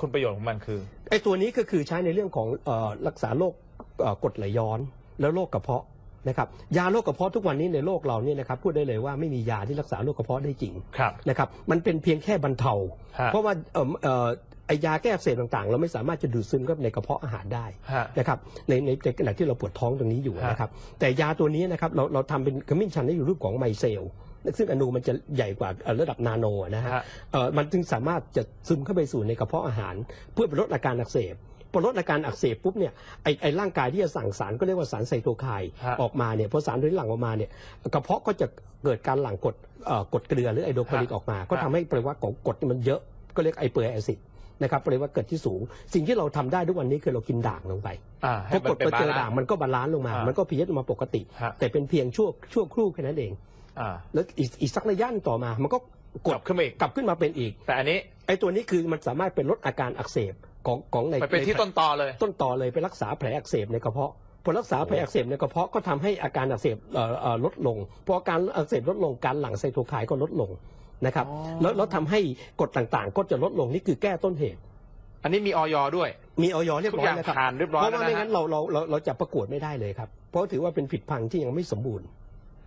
คุณประโยชน์ของมันคือ ไอ้ตัวนี้ก็คือใช้ในเรื่องของเอ่อรักษาโรคเอ่อกรดไหลย้อนแล้วโรคกระเพาะนะครับยาโรคกระเพาะทุกวันนี้ในโลกเราเนี่ยนะครับพูดได้เลยว่าไม่มียาที่รักษาโรคกระเพาะได้จริงครับ นะครับมันเป็นเพียงแค่บรรเทา ฮะ เพราะว่าเอ่อเอ่อไอยาแก้อักเสบต่างๆ เราไม่สามารถจะดูดซึมเข้าไปในกระเพาะอาหารได้ ฮะ นะครับในในในขณะที่เราปวดท้องตรงนี้อยู่ฮะนะครับแต่ยาตัวนี้นะครับเราเราทำเป็นขมิ้นชันให้อยู่รูปของไมเซล ซึ่งอนูมันจะใหญ่กว่าเอ่อระดับนาโนนะฮะฮะเอ่อมันจึงสามารถจะซึมเข้าไปสู่ในกระเพาะอาหาร เพื่อไปลดอาการอักเสบพอลดอาการอักเสบปุ๊บเนี่ยไอไอร่างกายที่จะสั่งสารก็เรียกว่าสารไซโตไคน์ฮะออกมาเนี่ยพอสารตัวนี้หลั่งออกมาเนี่ยกระเพาะก็จะเกิดการหลั่งกรดเอ่อกรดเกลือหรือไอโดรคลิกออกมา ก็ทำให้ปริมาณของกรดมันเยอะก็เรียกไอเปอร์แอซิดนะครับปริมาณเกิดที่สูง สิ่งที่เราทำได้ทุกวันนี้คือเรากินด่างลงไปอ่าพให้อกมัดนเป็นไปเจอบาลาด่างนซ์มันก็บาลานซ์ลงมาอ่ามัมันก็พีเอมาปกติฮะแต่เป็นเพียงชั่วชั่วครู่แค่นั้นเอง อ่า แล้วอีกอีกสักระยะหนึ่งต่อมา มันก็กกดดขึ้นมาอีก กลับขึ้นมาเป็นอีก แต่อันนี้ไอ้ตัวนี้คือมันสามารถเป็นลดอาการอักเสบของของในไปเป็นที่ใต้นตอเลย ต้นต่อเลยไปรักษาแผลอักเสบในกระเพาะพอรักษาแผลอักเสบในกระเพาะก็ทำให้อาการอักเสบเอ่อเอ่อลดลงพออาการอักเสบลดลงการหลั่งไซโตไคน์ก็ลดลงนะครับ อ๋อ แล้วแล้วทำให้กรดต่างๆ ก็จะลดลงนี่คือแก้ต้นเหตุ อันนี้มีออยด้วย มีออยเรียบทุกร้ออยย่างนะครับ ผ่านเรียบร้อยเพราะแล้วว่านะไม่งั้ฮะนเราเราเราเราจะประกวดไม่ได้เลยครับ เพราะถือว่าเป็นผลิดพังที่ยังไม่สมบูรณ์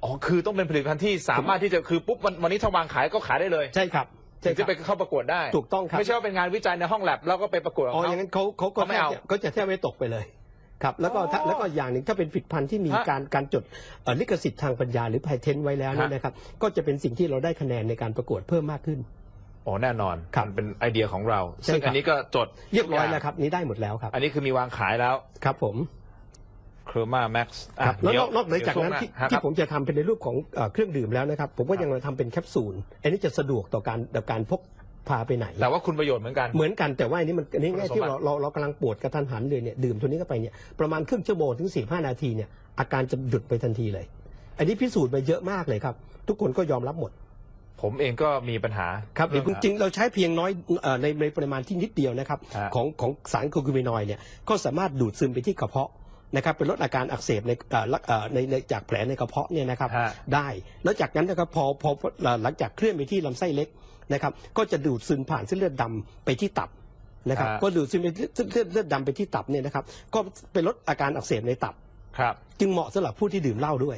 อ๋อคือต้องเป็นผลิตภัณฑ์ที่สามารถที่จะคือปุ๊บวันวันนี้ถ้าวางขายก็ขายได้เลยใช่ครับถึใช่งคจะรับไปเข้าประกวดได้ถูกต้องครับไม่ใช่ว่าเป็นงานวิจัยในห้องแลบแล้วก็ไปประกวดกับอ๋อเขาอย่างนั้นเขาเขาก็เขาไม่แทบเอาจะก็จะแทบไม่ตกไปเลยครับแล้วก็ถ้าอ๋อแล้วก็อย่างหนึ่งถ้าเป็นผลิดพันธุ์ที่มีฮะการการจดเอ่อลิขสิทธิ์ทางปัญญาหรือ p พเทนไว้แล้วเนี่ยฮะนะครับก็จะเป็นสิ่งที่เราได้คะแนนในการประกวดเพิ่มมากขึ้นโอ้แน่นอนครับมันเป็นไอเดียของเราใช่ซึ่งครับอันนี้ก็จดเรียบร้อยทุกางแล้วครับนี้ได้หมดแล้วครับ อันนี้คือมีวางขายแล้วครับผม เคอร์มาแม็กซ์ครับแล้วนอกนอกเหนือจากนั้นที่ที่ผมจะทำเป็นในรูปของเอ่อเครื่องดื่มแล้วนะครับ ผมก็ยังทำเป็นแคปซูล อันนี้จะสะดวกต่อการต่อการพกพาไปไหน แต่ว่าคุณประโยชน์เหมือนกัน เหมือนกันแต่ว่าอันนี้มันอันนี้คุณง่ายสมที่บัติเราเราเรากำลังปวดกระทันหันเลยเนี่ยดื่มตัวนี้เข้าไปเนี่ยประมาณครึ่งชั่วโมงถึงสี่ห้านาทีเนี่ยอาการจะหยุดไปทันทีเลย อันนี้พิสูจน์มาเยอะมากเลยครับ ทุกคนก็ยอมรับหมด ผมเองก็มีปัญหาครับเองจริงๆเราใช้เพียงน้อยเอ่อในในปริมาณที่นิดเดียวนะครับฮะของของสารโคคูเมนอยด์เนี่ยก็สามารถดูดซึมไปที่กระเพาะ นะครับเป็นลดอาการอักเสบในเอ่อลักเอ่อในในจากแผลในกระเพาะเนี่ยนะครับฮะ ได้แล้วจากนั้นนะครับพอพอพอหลังจากเคลื่อนไปที่ลำไส้เล็กนะครับก็จะดูดซึมผ่านเส้นเลือดดำไปที่ตับนะครับฮะ ก็ดูดซึมไปเส้นเลือดเลือดดำไปที่ตับเนี่ยนะครับก็ไปลดอาการอักเสบในตับ ครับ จึงเหมาะสำหรับผู้ที่ดื่มเหล้าด้วย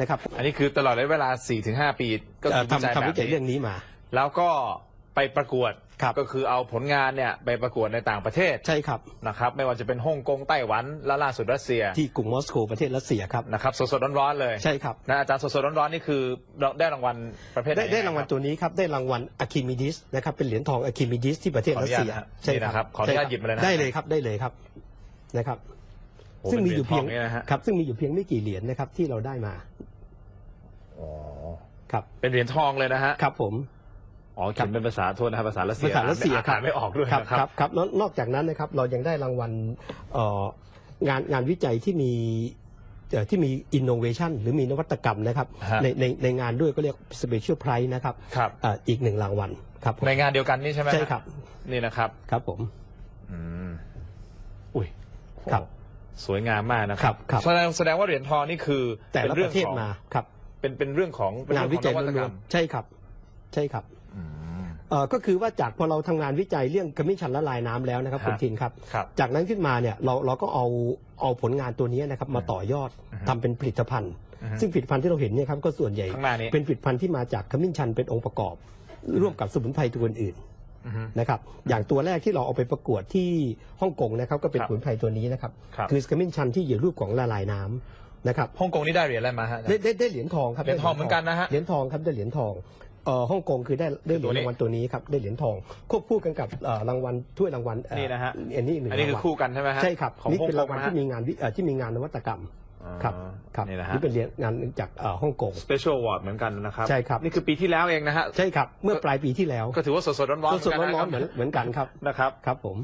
นะครับอันนี้คือตลอดระยะเวลา 4-5 ปีก็เอ่คืออวิจัยทำทำแบวิบจัยเรื่นี้องนี้มา แล้วก็ ไปประกวดครับ ก็คือเอาผลงานเนี่ยไปประกวดในต่างประเทศใช่ครับ นะครับ ไม่ว่าจะเป็นฮ่องกงไต้หวันและล่าสุดรัสเซียที่กรุงมอสโกประเทศรัสเซียครับนะครับสดๆร้อนๆเลยใช่ครับนะอาจารย์สดๆร้อนๆนี่คือได้รางวัลประเภทหนได้ได้รางวัลคบตัวนี้ครับได้รางวัลอะคิมิดิสนะครับเป็นเหรียญทองอะคิมิดิสที่ประเทศขออรันุสญาตเซียนะฮะใช่นี่นะครับขออนุญาตใช่หยิบมาเลยนะได้เลยครับได้เลยครับนะครับโอ้ซึ่งมีอยู่เพียงป็นหรีญทนี่นะฮะครับ ซึ่งมีอยู่เพียงไม่กี่เหรียญนะครับที่เราได้มาอ๋อครับเป็นเหรียญทองเลยนะฮะครับผม อ๋อเขียนเป็นภาษาโทษนะครับภาษารัสเซียภาษารัสเซียครับอ่านไม่ออกด้วยครับนะคครัรับบครับนอกนอกจากนั้นนะครับเรายังได้รางวัลเอ่องานงานวิจัยที่มีเอ่อที่มีอินโนเวชันหรือมีนวัตกรรมนะครับฮะในในในงานด้วยก็เรียก Special Prize นะครับครับเอ่ออีกหนึ่งรางวัลครับผมในงานเดียวกันนี่ใช่ไหมฮะใช่ครับ นี่นะครับครับผมอืมอุ้ยครับโอ้สวยงามมากนะคครัรับบครับแสดงแสดงว่าเหรียญทองนี่คือแต่เป็นละปเรื่อระงเทศของมาครับ เป็นเป็นเรื่องของเป็งานวิจัยเรื่องของนวัตกรล้รวนมๆใช่ครับ ใช่ครับอืมเอ่อ ก็คือว่าจากพอเราทำงานวิจัยเรื่องขมิ้นชันละลายน้ำแล้วนะครับฮะคุณทินครับครับ จากนั้นขึ้นมาเนี่ยเราเราก็เอาเอาผลงานตัวนี้นะครับมาต่อยอดอือฮึทำเป็นผลิตภัณฑ์อือฮึซึ่งผลิตภัณฑ์ที่เราเห็นเนี่ยครับก็ส่วนใหญ่ข้างหน้านี้เป็นผลิตภัณฑ์ที่มาจากขมิ้นชันเป็นองค์ประกอบ ร่วมกับสมุนไพรตัวอื่นอือฮึๆนะครับอย่างตัวแรกที่เราเอาไปประกวดที่ฮ่องกงนะครับก็เป็นครับสมุนไพรตัวนี้นะครับครับคือขมิ้นชันที่อยู่รูปของละลายน้ำนะครับฮ่องกงนี่ได้เหรียญอะไรมาฮะได้ได้ได้เหรียญทองครับเหรียญทองเหมือนกันนะฮะเหรียญทองครับได้เหรียญทอง เอ่อฮ่องกงคือได้ได้เหรียญตัวนี้รางวัลตัวนี้ครับได้เหรียญทอง ควบคู่กันกับเอ่อรางวัลถ้วยรางวัลเอ่อนี่นะฮะ อันนี้อีกหนึ่งอันนี้คือรางวัลคู่กันใช่ไหมฮะใช่ครับของนี่ฮ่องเป็นกรางงวัลนะที่ฮะมีงานวิเอ่อที่มีงานนวัตกรรมอ๋อครับครับนี่นะฮะนี่เป็นเหรียญงานจากเอ่อฮ่องกง Special Award เหมือนกันนะครับใช่ครับ นี่คือปีที่แล้วเองนะฮะ ใช่ครับเมื่อปลายปีที่แล้วก็ถือว่าสดๆร้อนๆสดๆร้อนๆเหมือนเหมือนกันครับนะครับ ครับผม